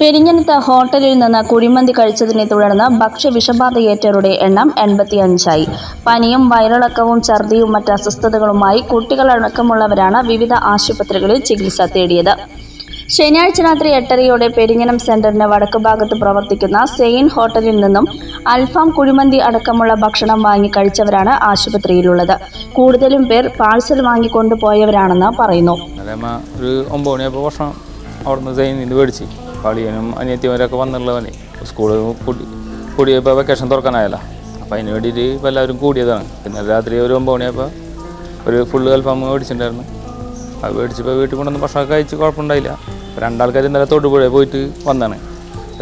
പെരിഞ്ഞനത്ത് ഹോട്ടലിൽ നിന്ന് കുഴിമന്തി കഴിച്ചതിനെ തുടർന്ന് ഭക്ഷ്യവിഷബാധയേറ്റവരുടെ എണ്ണം എൺപത്തിയഞ്ചായി. പനിയും വയറിളക്കവും ഛർദിയും മറ്റ് അസ്വസ്ഥതകളുമായി കുട്ടികളടക്കമുള്ളവരാണ് വിവിധ ആശുപത്രികളിൽ ചികിത്സ തേടിയത്. ശനിയാഴ്ച രാത്രി എട്ടരയോടെ പെരിഞ്ഞനം സെന്ററിന് വടക്ക് ഭാഗത്ത് പ്രവർത്തിക്കുന്ന സെയിൻ ഹോട്ടലിൽ നിന്നും അൽഫാം കുഴിമന്തി അടക്കമുള്ള ഭക്ഷണം വാങ്ങി കഴിച്ചവരാണ് ആശുപത്രിയിലുള്ളത്. കൂടുതലും പേർ പാഴ്സൽ വാങ്ങിക്കൊണ്ടുപോയവരാണെന്ന് പറയുന്നു. ഒരു മണിയപ്പോൾ ഭക്ഷണം കളിയനും അനിയത്തിമാരൊക്കെ വന്നുള്ളവനെ. സ്കൂൾ കൂടി കൂടിയപ്പോൾ വെക്കേഷൻ തുറക്കാനായല്ലോ. അപ്പോൾ അതിന് വേണ്ടിയിട്ട് ഇപ്പോൾ എല്ലാവരും കൂടിയതാണ്. പിന്നെ രാത്രി ഒരു ഒമ്പത് മണിയപ്പോൾ ഒരു ഫുള്ള് കൽഫാം മേടിച്ചിട്ടുണ്ടായിരുന്നു. അത് മേടിച്ചപ്പോൾ വീട്ടിൽ കൊണ്ടുവന്ന് ഭക്ഷണമൊക്കെ കഴിച്ച് കുഴപ്പമുണ്ടായില്ല. രണ്ടാൾക്കാർ ഇന്നലെ തൊടുപുഴ പോയിട്ട് വന്നാണ്.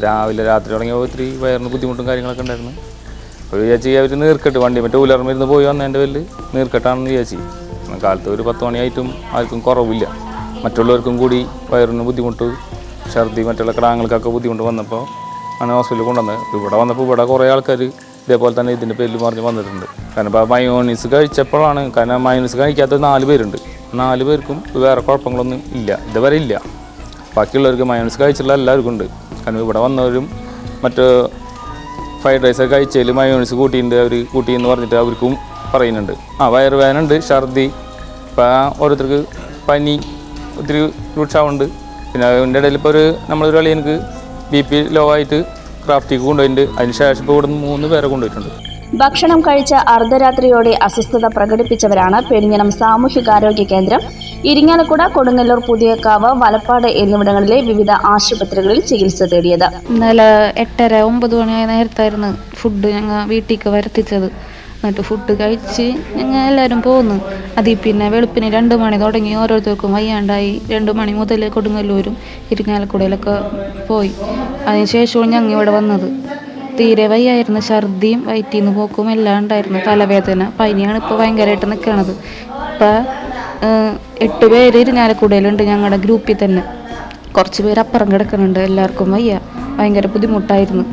രാവിലെ രാത്രി തുടങ്ങിയപ്പോൾ ഇത്തിരി വയറിന് ബുദ്ധിമുട്ടും കാര്യങ്ങളൊക്കെ ഉണ്ടായിരുന്നു. അപ്പോൾ വിചാരിച്ച് അവർ നീർക്കെട്ട് വണ്ടി മറ്റേ ഉലർമിരുന്ന് പോയി വന്നതിന്റെ പേരിൽ നീർക്കെട്ടാണെന്ന് വിചാരിച്ചു. കാലത്ത് ഒരു പത്ത് മണിയായിട്ടും ആർക്കും കുറവില്ല. മറ്റുള്ളവർക്കും കൂടി വയറിന് ബുദ്ധിമുട്ട് ഛർദി മറ്റുള്ള കിടാങ്ങൾക്കൊക്കെ ബുദ്ധിമുട്ട് വന്നപ്പോൾ ആണ് ഹോസ്പിറ്റലിൽ കൊണ്ടുവന്നത് ഇവിടെ വന്നപ്പോൾ ഇവിടെ കുറേ ആൾക്കാർ ഇതേപോലെ തന്നെ ഇതിന്റെ പേരിൽ പറഞ്ഞ് വന്നിട്ടുണ്ട്. കാരണം ഇപ്പോൾ മയോണീസ് കഴിച്ചപ്പോഴാണ് കാരണം മയോണീസ് കഴിക്കാത്ത നാല് പേരുണ്ട്. നാല് പേർക്കും വേറെ കുഴപ്പങ്ങളൊന്നും ഇല്ല. ഇതുവരെ ഇല്ല. ബാക്കിയുള്ളവർക്ക് മയോണീസ് കഴിച്ചുള്ള എല്ലാവർക്കും ഉണ്ട്. കാരണം ഇവിടെ വന്നവരും മറ്റ് ഫ്രൈഡ് റൈസ് ഒക്കെ കഴിച്ചതിൽ മയോണീസ് കൂട്ടിയിട്ടുണ്ട് അവർ കൂട്ടിയെന്ന് പറഞ്ഞിട്ട് അവർക്കും പറയുന്നുണ്ട്. ആ വയറുവേദന ഉണ്ട് ഛർദി ഇപ്പം ഓരോരുത്തർക്ക് പനി ഒത്തിരി രൂക്ഷാവുണ്ട് പിന്നെ അതിന്റെ ഇടയിൽ ഇപ്പോൾ ഒരു നമ്മളൊരു കളി എനിക്ക് ബി പി ലോ ആയിട്ട് ക്രാഫ്റ്റിക്ക് കൊണ്ടുപോയിട്ടുണ്ട്. അതിന് ശേഷം ഇപ്പോൾ ഇവിടെ നിന്ന് മൂന്ന് പേരെ കൊണ്ടുപോയിട്ടുണ്ട്. ഭക്ഷണം കഴിച്ച അർദ്ധരാത്രിയോടെ അസ്വസ്ഥത പ്രകടിപ്പിച്ചവരാണ് പെരിഞ്ഞനം സാമൂഹികാരോഗ്യ കേന്ദ്രം ഇരിങ്ങാലക്കുട കൊടുങ്ങല്ലൂർ പുതിയക്കാവ് വലപ്പാട് എന്നിവിടങ്ങളിലെ വിവിധ ആശുപത്രികളിൽ ചികിത്സ തേടിയത്. ഇന്നലെ എട്ടര ഒമ്പത് മണിയായ നേരത്തായിരുന്നു ഫുഡ് ഞങ്ങൾ വീട്ടിലേക്ക് വരുത്തിച്ചത്. എന്നിട്ട് ഫുഡ് കഴിച്ച് ഞങ്ങൾ എല്ലാവരും പോന്നു. അതിൽ പിന്നെ വെളുപ്പിന് രണ്ട് മണി തുടങ്ങി. ഓരോരുത്തർക്കും വയ്യാണ്ടായി. രണ്ട് മണി മുതൽ കൊടുങ്ങല്ലൂരും ഇരിങ്ങാലക്കുടയിലൊക്കെ പോയി. അതിന് ശേഷമാണ് ഞങ്ങൾ ഇവിടെ വന്നത്. തീരെ വയ്യായിരുന്നു. ഛർദിയും വയറ്റിൽ നിന്ന് പോക്കും എല്ലാം ഉണ്ടായിരുന്നു. തലവേദന പനിയാണ് ഇപ്പോൾ ഭയങ്കരമായിട്ട് നിൽക്കണത്. ഇപ്പം എട്ട് പേര് ഇരിഞ്ഞാലക്കുടയിലുണ്ട് ഞങ്ങളുടെ ഗ്രൂപ്പിൽ തന്നെ. കുറച്ച് പേര് അപ്പുറം കിടക്കുന്നുണ്ട്. എല്ലാവർക്കും വയ്യ. ഭയങ്കര ബുദ്ധിമുട്ടായിരുന്നു.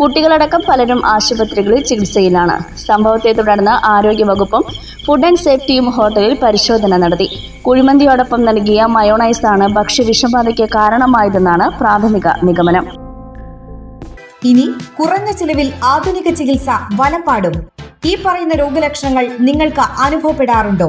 കുട്ടികളടക്കം പലരും ആശുപത്രികളിൽ ചികിത്സയിലാണ്. സംഭവത്തെ തുടർന്ന് ആരോഗ്യവകുപ്പും ഫുഡ് ആൻഡ് സേഫ്റ്റിയും ഹോട്ടലിൽ പരിശോധന നടത്തി. കുഴിമന്തിയോടൊപ്പം നൽകിയ മയോണൈസാണ് ഭക്ഷ്യവിഷബാധയ്ക്ക് കാരണമായതെന്നാണ് പ്രാഥമിക നിഗമനം. ഇനി കുറഞ്ഞ ചിലവിൽ ആധുനിക ചികിത്സ വലപ്പാടും ഈ പറയുന്ന രോഗലക്ഷണങ്ങൾ നിങ്ങൾക്ക് അനുഭവപ്പെടാറുണ്ടോ?